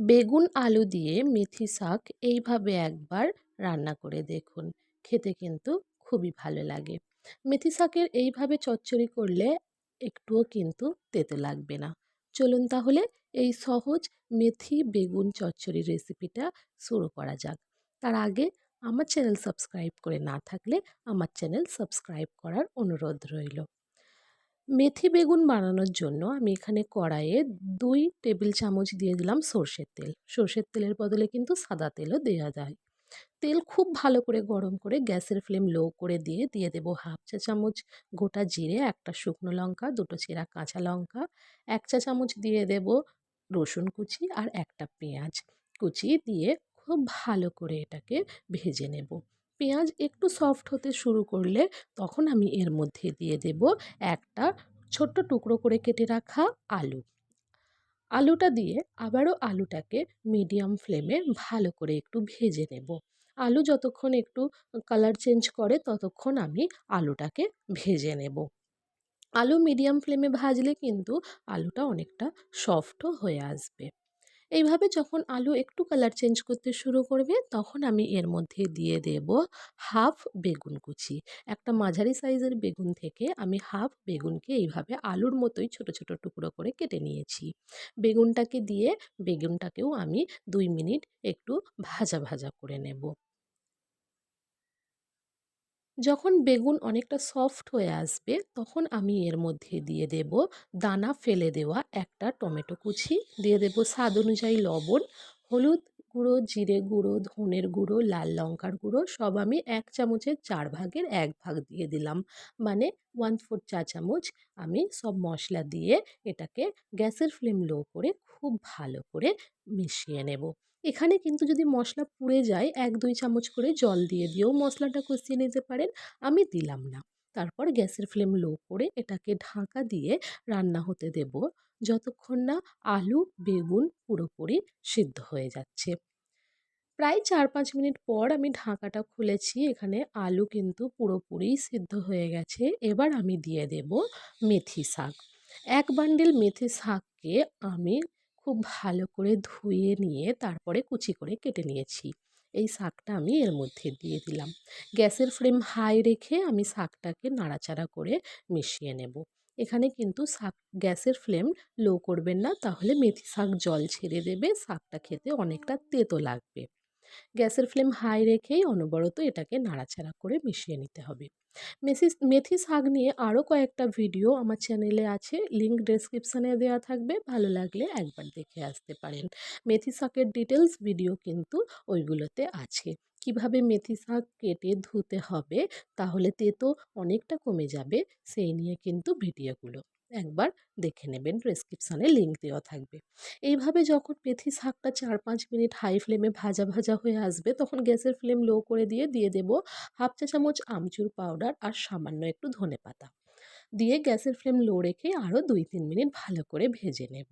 বেগুন, আলু দিয়ে মেথি শাক এইভাবে একবার রান্না করে দেখুন। খেতে কিন্তু খুবই ভালো লাগে। মেথি শাকের এইভাবে চচ্চড়ি করলে একটুও কিন্তু তেতো লাগবে না। চলুন তাহলে এই সহজ মেথি বেগুন চচ্চড়ি রেসিপিটা শুরু করা যাক। তার আগে আমার চ্যানেল সাবস্ক্রাইব করে না থাকলে আমার চ্যানেল সাবস্ক্রাইব করার অনুরোধ রইল। মেথি বেগুন বানানোর জন্য আমি এখানে কড়াইয়ে দুই টেবিল চামচ দিয়ে দিলাম সর্ষের তেল। সর্ষের তেলের বদলে কিন্তু সাদা তেলও দেওয়া যায়। তেল খুব ভালো করে গরম করে গ্যাসের ফ্লেম লো করে দিয়ে দিয়ে দেব হাফ চা চামচ গোটা জিরে, একটা শুকনো লঙ্কা, দুটো চেরা কাঁচা লঙ্কা, এক চা চামচ দিয়ে দেব রসুন কুচি আর একটা পেঁয়াজ কুচি দিয়ে খুব ভালো করে এটাকে ভেজে নেব। পেঁয়াজ একটু সফট হতে শুরু করলে তখন আমি এর মধ্যে দিয়ে দেব একটা ছোট্ট টুকরো করে কেটে রাখা আলু। আলুটা দিয়ে আবারও আলুটাকে মিডিয়াম ফ্লেমে ভালো করে একটু ভেজে নেব। আলু যতক্ষণ একটু কালার চেঞ্জ করে ততক্ষণ আমি আলুটাকে ভেজে নেব। আলু মিডিয়াম ফ্লেমে ভাজলে কিন্তু আলুটা অনেকটা সফটও হয়ে আসবে। এইভাবে যখন আলু একটু কালার চেঞ্জ করতে শুরু করবে, তখন আমি এর মধ্যে দিয়ে দেব হাফ বেগুন কুচি। একটা মাঝারি সাইজের বেগুন থেকে আমি হাফ বেগুনকে এইভাবে আলুর মতোই ছোট ছোট টুকরো করে কেটে নিয়েছি। বেগুনটাকে দিয়ে, বেগুনটাকেও আমি দুই মিনিট একটু ভাজা ভাজা করে নেব। যখন বেগুন অনেকটা সফট হয়ে আসবে, তখন আমি এর মধ্যে দিয়ে দেব দানা ফেলে দেওয়া একটা টমেটো কুচি, দিয়ে দেব স্বাদ অনুযায়ী লবণ, হলুদ গুঁড়ো, জিরে গুঁড়ো, ধনের গুঁড়ো, লাল লঙ্কার গুঁড়ো, সব আমি এক চামচের চার ভাগের এক ভাগ দিয়ে দিলাম। মানে ওয়ান ফোর চা চামচ আমি সব মশলা দিয়ে এটাকে গ্যাসের ফ্লেম লো করে খুব ভালো করে মিশিয়ে নেব। এখানে কিন্তু যদি মশলা পুড়ে যায়, এক, দুই চামচ করে জল দিয়ে দিয়েও মশলাটা কষিয়ে নিতে পারেন। আমি দিলাম না। তারপর গ্যাসের ফ্লেম লো করে এটাকে ঢাকা দিয়ে রান্না হতে দেব। যতক্ষণ না আলু, বেগুন পুরোপুরি সিদ্ধ হয়ে যাচ্ছে। প্রায় চার, পাঁচ মিনিট পর আমি ঢাকাটা খুলেছি। এখানে আলু কিন্তু পুরোপুরি সিদ্ধ হয়ে গেছে। এবার আমি দিয়ে দেব মেথি শাক। এক বান্ডিল মেথি শাককে আমি খুব ভালো করে ধুয়ে নিয়ে তারপরে কুচি করে কেটে নিয়েছি। এই শাকটা আমি এর মধ্যে দিয়ে দিলাম। গ্যাসের ফ্লেম হাই রেখে আমি শাকটাকে নাড়াচাড়া করে মিশিয়ে নেব। এখানে কিন্তু শাক, গ্যাসের ফ্লেম লো করবেন না, তাহলে মেথি শাক জল ছেড়ে দেবে, শাকটা খেতে অনেকটা তেতো লাগবে। গ্যাসের ফ্লেম হাই রেখেই অনবরত এটাকে নাড়াচাড়া করে মিশিয়ে নিতে হবে। মেথি মেথি শাক নিয়ে আরও কয়েকটা ভিডিও আমার চ্যানেলে আছে লিঙ্ক ডেসক্রিপশানে দেওয়া থাকবে, ভালো লাগলে একবার দেখে আসতে পারেন। মেথি শাকের ডিটেলস ভিডিও কিন্তু ওইগুলোতে আছে। কীভাবে মেথি শাক কেটে ধুতে হবে, তাহলে তেতো অনেকটা কমে যাবে, সেই নিয়ে কিন্তু ভিডিওগুলো। একবার দেখে নেবেন প্রেসক্রিপশানে লিঙ্ক দেওয়া থাকবে। এইভাবে যখন মেথি শাকটা চার পাঁচ মিনিট হাই ফ্লেমে ভাজা ভাজা হয়ে আসবে, তখন গ্যাসের ফ্লেম লো করে দিয়ে দিয়ে দেব হাফ চা চামচ আমচুর পাউডার আর সামান্য একটু ধনে পাতা। দিয়ে গ্যাসের ফ্লেম লো রেখে আরও দুই তিন মিনিট ভালো করে ভেজে নেব।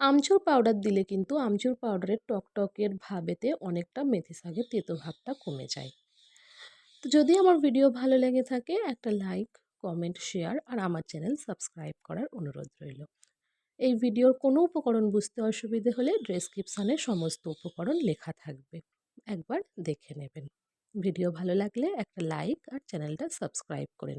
আমচুর পাউডার দিলে কিন্তু আমচুর পাউডারের টকটকের ভাবেতে অনেকটা মেথি শাকের তেতো ভাবটা কমে যায়। তো যদি আমার ভিডিও ভালো লেগে থাকে, একটা লাইক কমেন্ট শেয়ার আর আমার চ্যানেল সাবস্ক্রাইব করার অনুরোধ রইল। এই ভিডিওর কোনো উপকরণ বুঝতে অসুবিধে হলে ডেসক্রিপশানে সমস্ত উপকরণ লেখা থাকবে। একবার দেখে নেবেন। ভিডিও ভালো লাগলে একটা লাইক আর চ্যানেলটা সাবস্ক্রাইব করে নেবেন।